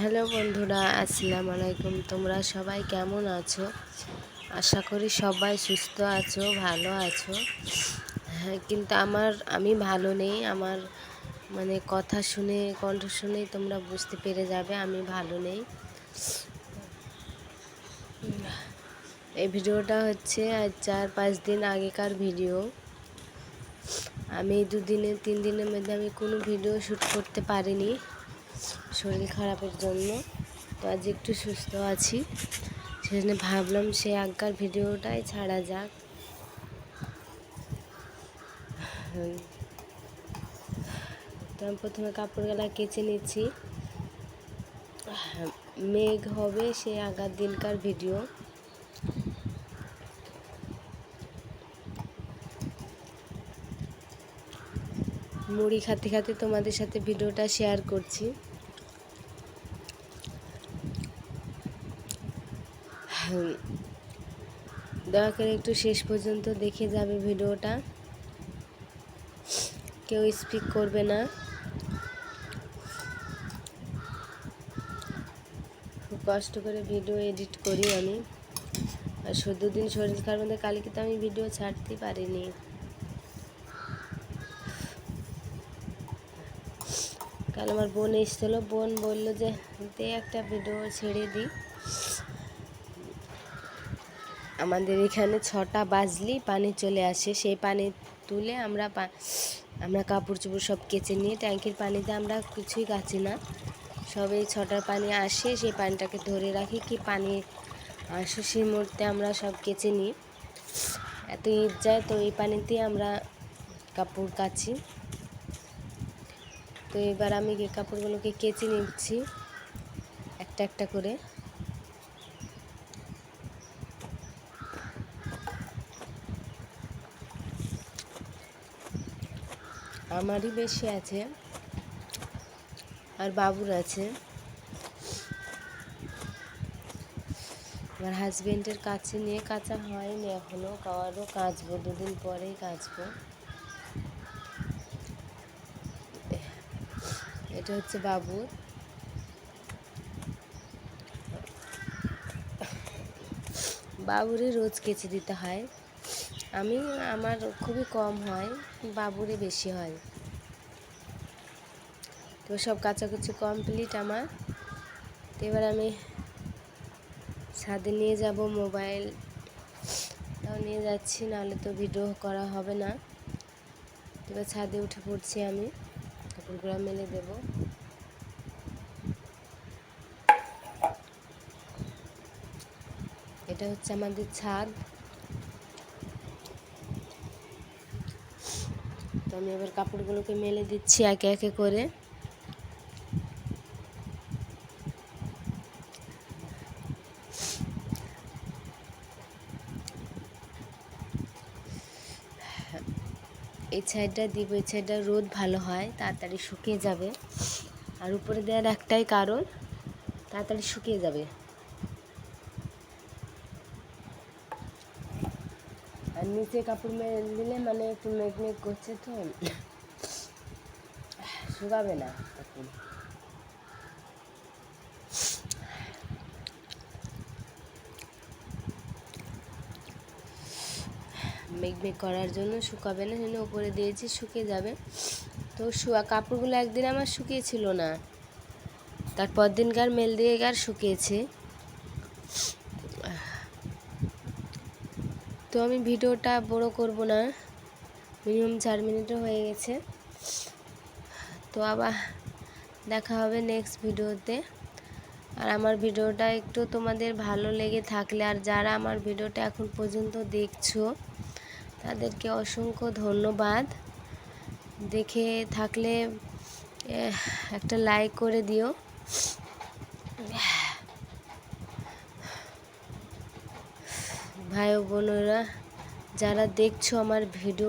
Hello বন্ধুরা, আসসালামু আলাইকুম। তোমরা সবাই কেমন আছো? আশা করি সবাই সুস্থ আছো, ভালো আছো। হ্যাঁ কিন্তু আমার, আমি ভালো নেই। আমার মানে কথা শুনে, কণ্ঠ শুনেই তোমরা বুঝতে পেরে যাবে, আমি ভালো নেই। এই ভিডিওটা হচ্ছে আজ চার, পাঁচ দিন আগেকার ভিডিও। আমি দুদিনে, তিন দিনের মধ্যে আমি কোনো ভিডিও শ্যুট করতে পারিনি। শরীর খারাপের জন্য। তো আজ একটু সুস্থ আছি। সেজন্য ভাবলাম সেই আগকার ভিডিওটাই ছাড়া যাক। তো আমি প্রথমে কাপড়গুলা কেচে নিচ্ছি। মেঘ হবে সেই আগার দিনকার ভিডিও। মুড়ি খাতে খাতে তোমাদের সাথে ভিডিওটা শেয়ার করছি। দয়া করে একটু শেষ পর্যন্ত দেখে যাবে ভিডিওটা। কেউ স্পিক করবে না। খুব কষ্ট করে ভিডিও এডিট করি আমি। আর চোদ্দ দিন শরীর খারাপ মধ্যে কালকে তো আমি ভিডিও ছাড়তে পারিনি। কাল আমার বোন এসেছিল। বোন বলল যে, দে একটা ভিডিও ছেড়ে দিই আমাদের এখানে ছটা বাজলি, পানি চলে আসে। সেই পানি তুলে আমরা আমরা কাপড় চোপড় সব কেচে নিয়ে ট্যাঙ্কির পানিতে আমরা কিছুই কাচি না। সব এই ছটার পানি আসে, সেই পানিটাকে ধরে রাখি কি পানি আসে সেই মুহূর্তে আমরা সব কেচে নিই। এত ঈদ যায় তো এই পানিতে আমরা কাপড় কাচি। তো এবার আমি কাপড়গুলোকে কেচে নিচ্ছি, একটা একটা করে। আমারই বেশি আছে। আর বাবুর আছে। আমার হাজবেন্ডের কাছে নিয়ে কাঁচা হয়নি এখনও আরও কাচবো, দুদিন পরেই কাচবো। এটা হচ্ছে বাবুর। বাবুরই রোজ কেচে দিতে হয়। আমি, আমার খুবই কম হয় বাবুরে বেশি হয়। তো সব কাচাকুচি কমপ্লিট আমার। তো এবার আমি ছাদে নিয়ে যাব মোবাইল। তাও নিয়ে যাচ্ছি, নাহলে তো ভিডিও করা হবে না। এবার ছাদে উঠে পড়ছি আমি। কাপড়গুলো মেলে দেব। এটা হচ্ছে আমাদের ছাদ। তো আমি এবার কাপড়গুলোকে মেলে দিচ্ছি একে একে করে। এই সাইডটা দিব, এই সাইডটা রোদ ভালো হয়, তাড়াতাড়ি শুকিয়ে যাবে। আর উপরে দেওয়ার একটাই কারণ, তাড়াতাড়ি শুকিয়ে যাবে। নিচে কাপড় মেরে দিলে মানে একটু মেঘ মেঘ করছে তো। শুকাবে না কাপড় মেঘ মেঘ করার জন্য শুকাবে না জন্য উপরে দিয়েছি, শুকিয়ে যাবে। তো শুয়া, কাপড়গুলো একদিন আমার শুকিয়েছিল না। তারপর দিনকার মেল দিয়ে গার শুকিয়েছে। তো আমি ভিডিওটা বড় করব না। মিনিমাম চার মিনিটও হয়ে গেছে। তো আবার দেখা হবে নেক্সট ভিডিওতে। আর আমার ভিডিওটা একটু তোমাদের ভালো লেগে থাকলে, আর যারা আমার ভিডিওটা এখন পর্যন্ত দেখছ, তাদেরকে অসংখ্য ধন্যবাদ। দেখে থাকলে একটা লাইক করে দিও। ভাই বোনেরা যারা দেখছ আমার ভিডিও